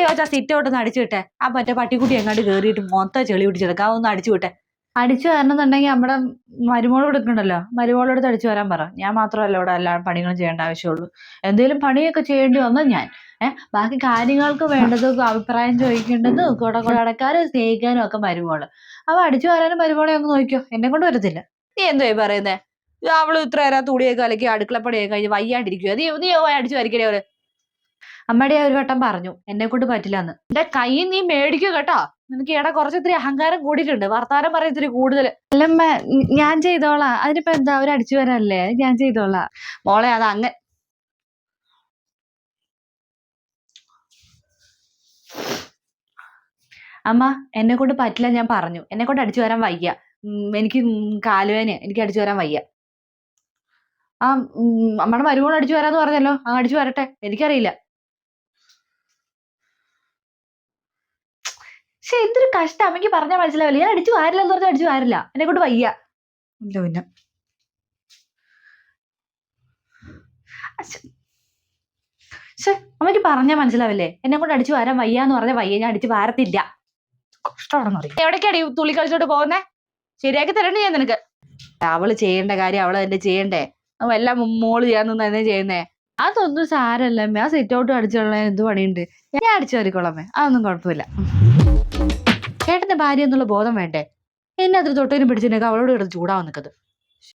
എടി വെച്ചാ sit out ഒന്ന് അടിച്ചു വിട്ടെ? ആ മറ്റേ പട്ടിക്കുട്ടി എങ്ങാണ്ട് കേറിയിട്ട് മൊത്തം ചെളി പിടിച്ചെടുക്കാം. അതൊന്ന് അടിച്ചു വിട്ടെ. അടിച്ചു വരണമെന്നുണ്ടെങ്കിൽ നമ്മുടെ മരുമോളോട് എടുക്കണ്ടല്ലോ മരുമോളോട് അടിച്ചു വരാൻ പറ. ഞാൻ മാത്രമല്ല ഇവിടെ എല്ലാ പണികളും ചെയ്യേണ്ട ആവശ്യമുള്ളൂ. എന്തെങ്കിലും പണിയൊക്കെ ചെയ്യേണ്ടി വന്നാൽ ഞാൻ. ഏഹ് ബാക്കി കാര്യങ്ങൾക്ക് വേണ്ടത് അഭിപ്രായം ചോദിക്കേണ്ടത് കൂടെ കൂടെ അടക്കാനും സ്നേഹിക്കാനും ഒക്കെ മരുമോൾ. അപ്പൊ അടിച്ചു വരാനും മരുമോളെ ഒന്ന് നോക്കിയോ എന്നെ കൊണ്ട് വരത്തില്ല. നീ എന്തോ പറയുന്നേ? അവൾ ഇത്ര നേരം തുടിയൊക്കെ അല്ലെങ്കിൽ അടുക്കളപ്പണിയൊക്കെ കഴിഞ്ഞ് വയ്യാണ്ടിരിക്കുക നീ നീ അടിച്ചു വരയ്ക്കണേ അവർ അമ്മയുടെ ഒരു വട്ടം പറഞ്ഞു എന്നെ കൊണ്ട് പറ്റില്ല എന്ന് എന്റെ കൈ നീ മേടിക്കൂ കേട്ടോ. നിനക്ക് ഇവിടെ കുറച്ച് ഇത്തിരി അഹങ്കാരം കൂടിയിട്ടുണ്ട്. വർത്താനം പറയും ഇത്തിരി കൂടുതൽ. അല്ലമ്മ ഞാൻ ചെയ്തോളാം. അതിനിപ്പോ എന്താ അവർ അടിച്ചു വരാനല്ലേ ഞാൻ ചെയ്തോളാ. മോളെ അത് അങ്ങ അമ്മ എന്നെ കൊണ്ട് പറ്റില്ല ഞാൻ പറഞ്ഞു. എന്നെ കൊണ്ട് അടിച്ചു വരാൻ വയ്യ. എനിക്ക് കാലുവേന എനിക്ക് അടിച്ചു വരാൻ വയ്യ. ആ ഉം, അമ്മയുടെ മരുമോൾ അടിച്ചു വരാന്ന് പറഞ്ഞല്ലോ. ആ അടിച്ചു വരട്ടെ. എനിക്കറിയില്ല. പക്ഷെ എന്തൊരു കഷ്ടം. അമ്മയ്ക്ക് പറഞ്ഞാൽ മനസ്സിലാവില്ല. ഞാൻ അടിച്ചു വാരില്ല എന്ന് പറഞ്ഞാൽ അടിച്ചു വാരില്ല. എന്നെ കൊണ്ട് വയ്യ. ഇല്ല പിന്നെ. പക്ഷെ അമ്മയ്ക്ക് പറഞ്ഞാൽ മനസ്സിലാവില്ലേ? എന്നെ കൊണ്ട് അടിച്ചു വാരാൻ വയ്യ എന്ന് പറഞ്ഞാൽ വയ്യ. ഞാൻ അടിച്ചു വാരത്തില്ല. കഷ്ടമാണെന്ന് പറയും എവിടേക്കാടി തുള്ളി കളിച്ചോട്ട് പോകുന്നേ? ശരിയാക്കി തരണ്ട് ഞാൻ നിനക്ക്. അവൾ ചെയ്യേണ്ട കാര്യം അവൾ തന്നെ ചെയ്യണ്ടേ? അവ എല്ലാം മോൾ ചെയ്യാൻ തന്നെ ചെയ്യുന്നേ? അതൊന്നും സാരല്ല. അമ്മേ ആ സെറ്റ് ഔട്ട് അടിച്ചോളാൻ എന്ത് പണിയുണ്ട്? ഞാൻ അടിച്ചു കയറിക്കോളാമേ അതൊന്നും കുഴപ്പമില്ല. ചേട്ടന്റെ ഭാര്യ എന്നുള്ള ബോധം വേണ്ടേ? എന്നെ അതിൽ തൊട്ടതിനും പിടിച്ചിട്ടുണ്ടെങ്കിൽ അവളോട് കിടന്ന് ചൂടാവാൻ